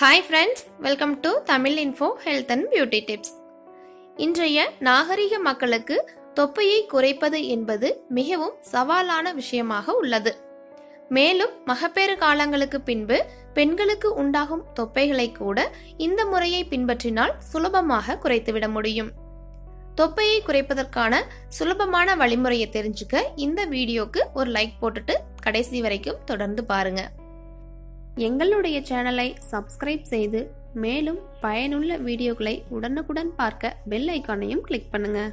Hi friends welcome to Tamil info health and beauty tips இன்றைய நாகரிக மக்களுக்கு தொப்பையை குறைப்பது என்பது மிகவும் சவாலான விஷயமாக உள்ளது. மேலும் மகப்பேறு காலங்களுக்கு பின்பு பெண்களுக்கு உண்டாகும் தொப்பைகளை கூட இந்த முறையை பின்பற்றினால் சுலபமாக குறைத்துவிட முடியும். தொப்பையை குறைப்பதற்கான சுலபமான வழிமுறையை தெரிஞ்சுக்க இந்த வீடியோக்கு ஒரு லைக் போட்டுட்டு கடைசி வரைக்கும் தொடர்ந்து பாருங்கள் எங்களுடைய சேனலை சப்ஸ்கிரைப் செய்து மேலும் பயனுள்ள வீடியோக்களை உடனுக்குடன் பார்க்க பெல் ஐக்கானையும் கிளிக் பண்ணுங்க.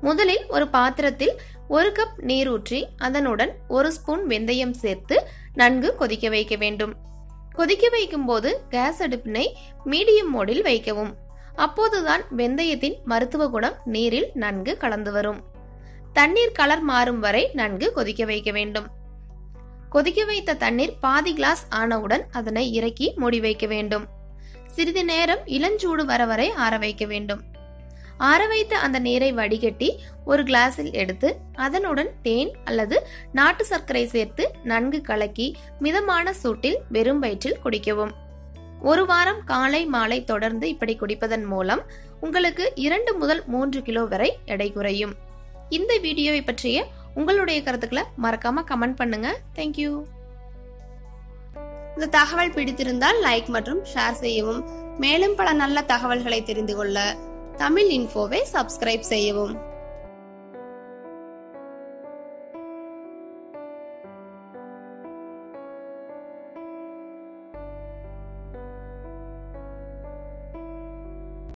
முதலில் ஒரு பாத்திரத்தில் ஒரு கப் நீர் ஊற்றி அதனுடன் ஒரு ஸ்பூன் வெந்தயம் சேர்த்து நன்கு கொதிக்க வைக்க வேண்டும். கொதிக்க வைக்கும் போது கேஸ் அடுப்பினை மீடியம் மோடில் வைக்கவும். அப்போதுதான் வெந்தயத்தின் மருத்துவ குணம் நீரில் நன்கு கலந்து வரும். தண்ணீர் கலர் மாறும் வரை நன்கு கொதிக்க வைக்க வேண்டும். கொதிக்க வைத்த தண்ணீர் பாதி கிளாஸ் ஆனவுடன் அதனை இறக்கி மூடி வைக்க வேண்டும். சிறிது நேரம் இளஞ்சூடு வர வரை ஆற வைக்க வேண்டும். ஆற வைத்த அந்த நீரை வடிகட்டி ஒரு கிளாஸில் எடுத்து அதனுடன் தேன் அல்லது நாட்டு சர்க்கரை சேர்த்து நன்கு கலக்கி மிதமான சூட்டில் வெறும் வயிற்றில் குடிக்கவும். ஒரு வாரம் காலை மாலை தொடர்ந்து இப்படி குடிப்பதன் மூலம் உங்களுக்கு இரண்டு முதல் மூன்று கிலோ வரை எடை குறையும். இந்த வீடியோவை பற்றிய உங்களுடைய கருத்துக்களை மறக்காம கமெண்ட் பண்ணுங்க. தேங்க்யூ இந்த தகவல் பிடித்திருந்தால் லைக் மற்றும் ஷேர் செய்யவும். மேலும் பல நல்ல தகவல்களை தெரிந்து கொள்ள தமிழ் இன்ஃபோவை சப்ஸ்கிரைப் செய்யவும்.